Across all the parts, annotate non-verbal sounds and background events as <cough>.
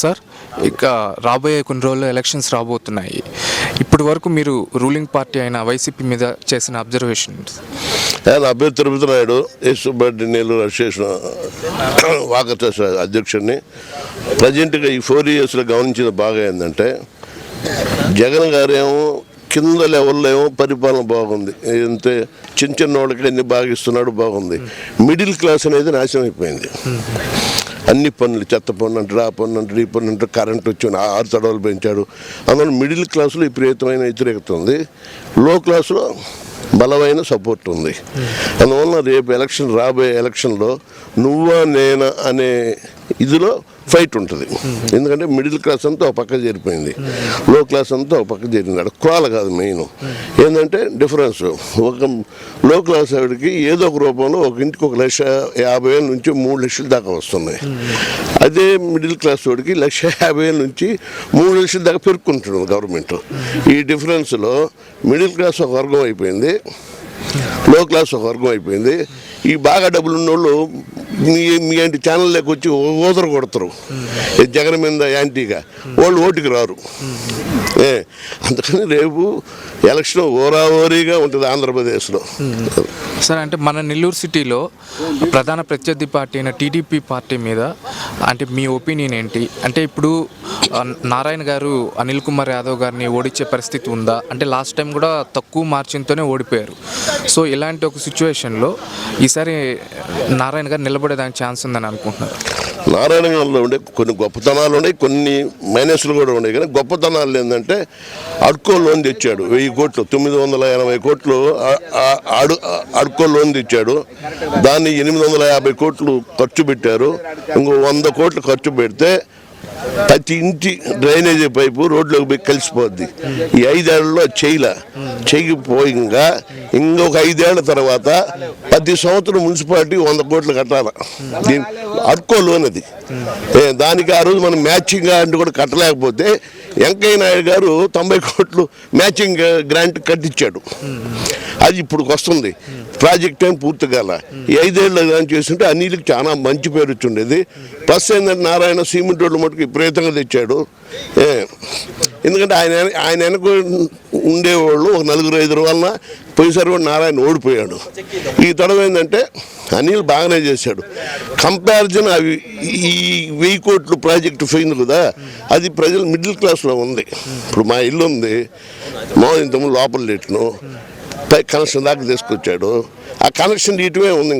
Sir ఇక రాబోయే కొన్ని రోజుల్లో ఎలక్షన్స్ రాబోతున్నాయి. ఇప్పటి వరకు మీరు రూలింగ్ పార్టీ అయిన వైసీపీ మీద చేసిన అబ్జర్వేషన్స్ అభ్యర్థి తిరుపతి నాయుడు యేసుబడ్డి నెల్లూరు అసోసియేషన్ వాకర్ అధ్యక్షుడిని. ప్రజెంట్గా ఈ ఫోర్ ఇయర్స్లో గమనించిన బాగా ఏంటంటే జగన్ గారేమో కింద లెవెల్లో ఏమో పరిపాలన బాగుంది. అంటే చిన్న చిన్న వాళ్ళకి అన్ని బాగా ఇస్తున్నాడు బాగుంది. మిడిల్ క్లాస్ అనేది నాశనం అయిపోయింది. అన్ని పనులు చెత్త పన్ను అంటారు ఆ పన్ను అంటారు ఈ పన్ను అంటారు కరెంట్ వచ్చి ఆరు తడవలు పెంచాడు. అందువల్ల మిడిల్ క్లాసులో విపరీతమైన వ్యతిరేకత ఉంది. లో క్లాసులో బలమైన సపోర్ట్ ఉంది. అందువల్ల రేపు ఎలక్షన్ రాబోయే ఎలక్షన్లో నువ్వా నేనా అనే ఇదిలో ఫైట్ ఉంటుంది. ఎందుకంటే మిడిల్ క్లాస్ అంతా ఒక పక్క చేరిపోయింది. లో క్లాస్ అంతా ఒక పక్క చేరింది. అక్కడ కులాల కాదు మెయిన్. ఏంటంటే డిఫరెన్స్. ఒక లో క్లాస్ ఆవిడకి ఏదో ఒక రూపంలో ఒక ఇంటికి ఒక లక్ష యాభై వేల నుంచి మూడు లక్షల దాకా వస్తున్నాయి. అదే మిడిల్ క్లాస్ వాడికి లక్ష యాభై వేల నుంచి మూడు లక్షల దాకా పెరుక్కుంటుంది గవర్నమెంట్. ఈ డిఫరెన్స్లో మిడిల్ క్లాస్ ఒక వర్గం అయిపోయింది. లో క్లాస్ ఒక వర్గం అయిపోయింది. ఈ బాగా డబ్బులు ఉన్నోళ్ళు మీ మీ యాంటీ ఛానల్లోకి వచ్చి ఓదర కొడతారు. జగన్ మీద యాంటీగా. వాళ్ళు ఓటుకి రారు. ఏ అందుకని రేపు ఎలక్షన్ ఓరావోరీగా ఉంటుంది ఆంధ్రప్రదేశ్లో. సార్ అంటే మన నెల్లూరు సిటీలో ప్రధాన ప్రత్యర్థి పార్టీ అయిన టీడీపీ పార్టీ మీద అంటే మీ ఒపీనియన్ ఏంటి? అంటే ఇప్పుడు నారాయణ గారు అనిల్ కుమార్ యాదవ్ గారిని ఓడించే పరిస్థితి ఉందా? అంటే లాస్ట్ టైం కూడా తక్కువ మార్జిన్తోనే ఓడిపోయారు. సో ఇలాంటి ఒక సిచ్యువేషన్లో ఈసారి నారాయణ గారు నిలబడేదానికి ఛాన్స్ ఉందని అనుకుంటున్నారు. నారాయణ గారిలో ఉండే కొన్ని గొప్పతనాలు ఉన్నాయి కొన్ని మైనస్లు కూడా ఉన్నాయి. కానీ గొప్పతనాలు ఏంటంటే అడ్కో లోన్ తెచ్చాడు. వెయ్యి కోట్లు తొమ్మిది వందల ఎనభై కోట్లు అడు అడ్కో లోన్ తెచ్చాడు. దాన్ని ఎనిమిది వందల యాభై కోట్లు ఖర్చు పెట్టారు. ఇంకో వంద కోట్లు ఖర్చు పెడితే ప్రతి ఇంటి డ్రైనేజీ పైపు రోడ్లోకి పోయి కలిసిపోద్ది. ఈ ఐదేళ్ళలో చేయలే. చేయకపోయింగా ఇంకొక ఐదేళ్ళ తర్వాత ప్రతి సంవత్సరం మున్సిపాలిటీ వంద కోట్లు కట్టాలి. దీని అడ్కో లోన్ అది. దానికి ఆ రోజు మనం మ్యాచింగ్ అంటే కూడా కట్టలేకపోతే వెంకయ్య నాయుడు గారు తొంభై కోట్లు మ్యాచింగ్ గ్రాంట్ కట్టించాడు. అది ఇప్పుడు వస్తుంది. ప్రాజెక్ట్ ఏం పూర్తి కాల. ఈ ఐదేళ్ళు కానీ చేస్తుంటే అన్నిటికి చాలా మంచి పేరు వచ్చిండేది ప్లస్ ఏంటంటే నారాయణ సిమెంట్ రోడ్లు మటుకు విపరీతంగా తెచ్చాడు. ఎందుకంటే ఆయన ఆయన వెనక ఉండేవాళ్ళు ఒక నలుగురు ఐదుగురు వలన పోయినసారి కూడా నారాయణ ఓడిపోయాడు. ఈ తడవ ఏంటంటే అనిల్ బాగానే చేశాడు. కంపారిజన్ అవి ఈ వెయ్యి కోట్లు ప్రాజెక్టు పోయింది కదా అది ప్రజలు మిడిల్ క్లాస్లో ఉంది. ఇప్పుడు మా ఇల్లు ఉంది మా ఇంతకుముందు లోపల లేట్ను పై కనెక్షన్ దాకా తీసుకొచ్చాడు. ఆ కనెక్షన్ ఇటువే ఉంది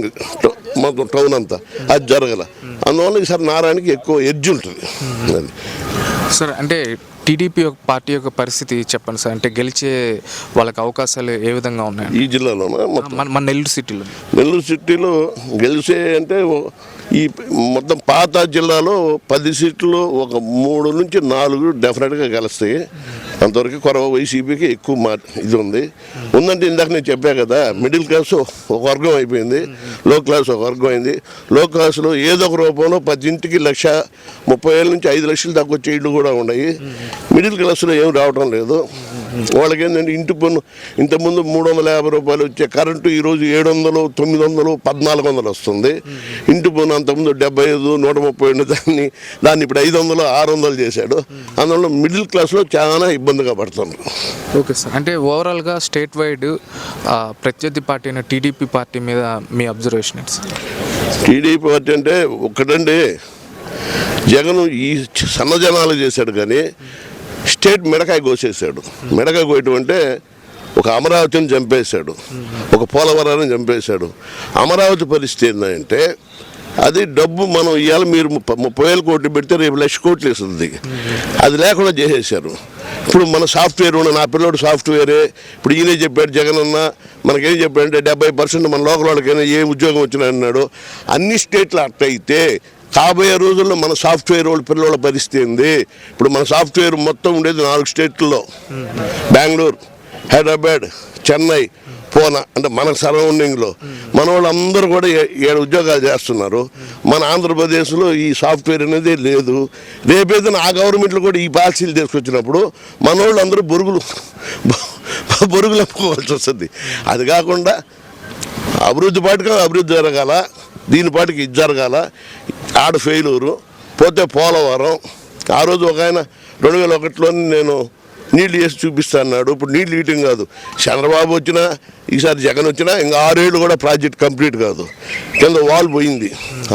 మొత్తం టౌన్ అంతా. అది జరగల. అందువల్ల ఈసారి నారాయణకి ఎక్కువ ఎడ్జ్ ఉంటుంది. సార్ అంటే టీడీపీ యొక్క పార్టీ యొక్క పరిస్థితి చెప్పండి సార్. అంటే గెలిచే వాళ్ళకి అవకాశాలు ఏ విధంగా ఉన్నాయి ఈ జిల్లాలోనే? మొత్తం. మన మన నెల్లూరు సిటీలో. నెల్లూరు సిటీలో గెలిచే అంటే ఈ మొత్తం పాత జిల్లాలో పది సీట్లు ఒక మూడు నుంచి నాలుగు డెఫినెట్గా గెలుస్తాయి. అంతవరకు కొరవ వైసీపీకి ఎక్కువ మా ఇది ఉంది. ఉందంటే ఇందాక నేను చెప్పా కదా మిడిల్ క్లాస్ ఒక వర్గం అయిపోయింది లో క్లాస్ ఒక వర్గం అయింది. లో క్లాస్లో ఏదో ఒక రూపంలో పదింటికి లక్ష ముప్పై వేల నుంచి ఐదు లక్షలు దాకా వచ్చే ఇళ్ళు కూడా ఉన్నాయి. మిడిల్ క్లాస్లో ఏం రావడం లేదు. వాళ్ళకి ఏంటంటే ఇంటి పన్ను ఇంతకుముందు మూడు వందల యాభై రూపాయలు వచ్చే కరెంటు ఈరోజు ఏడు వందలు తొమ్మిది వందలు పద్నాలుగు వందలు వస్తుంది. ఇంటి పన్ను అంతకుముందు డెబ్బై ఐదు నూట ముప్పై ఉండే దాన్ని దాన్ని ఇప్పుడు ఐదు వందలు ఆరు వందలు చేశాడు. అందువల్ల మిడిల్ క్లాస్లో చాలా ఇబ్బందిగా పడుతున్నారు. Okay sir. అంటే ఓవరాల్గా స్టేట్ వైడ్ ప్రత్యర్థి పార్టీ అయిన టీడీపీ పార్టీ మీద మీ అబ్జర్వేషన్ టీడీపీ పార్టీ అంటే ఒక్కటండి జగన్ ఈ సన్న జనాలు చేశాడు కానీ స్టేట్ మిడకాయ కోసేసాడు మిడకాయ కోయటం అంటే ఒక అమరావతిని చంపేశాడు. ఒక పోలవరాన్ని చంపేశాడు. అమరావతి పరిస్థితి ఏంటంటే అది డబ్బు మనం ఇవాళ మీరు ముప్పై వేల కోట్లు పెడితే రేపు లక్ష కోట్లు ఇస్తుంది. అది లేకుండా చేసేసారు ఇప్పుడు మన సాఫ్ట్వేర్ ఉన్న నా పిల్లోడు సాఫ్ట్వేరే. ఇప్పుడు ఈయనే చెప్పాడు జగన్ అన్న మనకేం చెప్పాడంటే డెబ్బై పర్సెంట్ మన లోకల్ వాళ్ళకైనా ఏ ఉద్యోగం వచ్చినా అన్నాడు. అన్ని స్టేట్లు అట్టయితే కాబోయే రోజుల్లో మన సాఫ్ట్వేర్ వాళ్ళ పిల్లల పరిస్థితి ఏంది? ఇప్పుడు మన సాఫ్ట్వేర్ మొత్తం ఉండేది నాలుగు స్టేట్లలో. బెంగళూరు హైదరాబాద్ చెన్నై పోనా అంటే మన సరౌండింగ్లో. మన వాళ్ళందరూ కూడా ఏడు ఉద్యోగాలు చేస్తున్నారు. మన ఆంధ్రప్రదేశ్లో ఈ సాఫ్ట్వేర్ అనేది లేదు. రేపేదైనా ఆ గవర్నమెంట్లు కూడా ఈ పాలసీలు తీసుకొచ్చినప్పుడు మన వాళ్ళు అందరూ బొరుగులు <laughs> బొరుగులు అప్పుకోవాల్సి వస్తుంది. అది కాకుండా అభివృద్ధి పాటుగా అభివృద్ధి జరగాల దీని పాటికి ఇది జరగాల. ఆడ ఫెయిలూరు పోతే పోలవరం. ఆ రోజు ఒక ఆయన రెండు వేల ఒకటిలో నేను నీళ్ళు వేసి చూపిస్తా అన్నాడు ఇప్పుడు నీళ్ళు ఇయటం కాదు. చంద్రబాబు వచ్చినా ఈసారి జగన్ వచ్చినా ఇంకా ఆరేళ్ళు కూడా ప్రాజెక్ట్ కంప్లీట్ కాదు. కింద వాల్ పోయింది.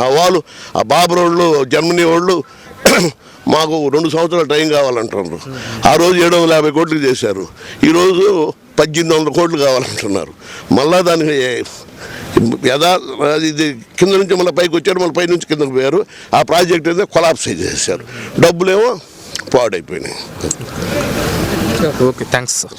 ఆ వాల్ ఆ బాబు వాళ్ళు జర్మనీ వాళ్ళు మాకు రెండు సంవత్సరాల టైం కావాలంటున్నారు. ఆ రోజు ఏడు వందల యాభై కోట్లు చేశారు. ఈరోజు పద్దెనిమిది వందల కోట్లు కావాలంటున్నారు. మళ్ళా దానికి యథా ఇది కింద నుంచి మళ్ళీ పైకి వచ్చారు మళ్ళీ పై నుంచి కిందకి పోయారు. ఆ ప్రాజెక్ట్ అయితే కొలాప్స్ చేశారు డబ్బులేమో పాడైపోయినాయి. Okay thanks sir.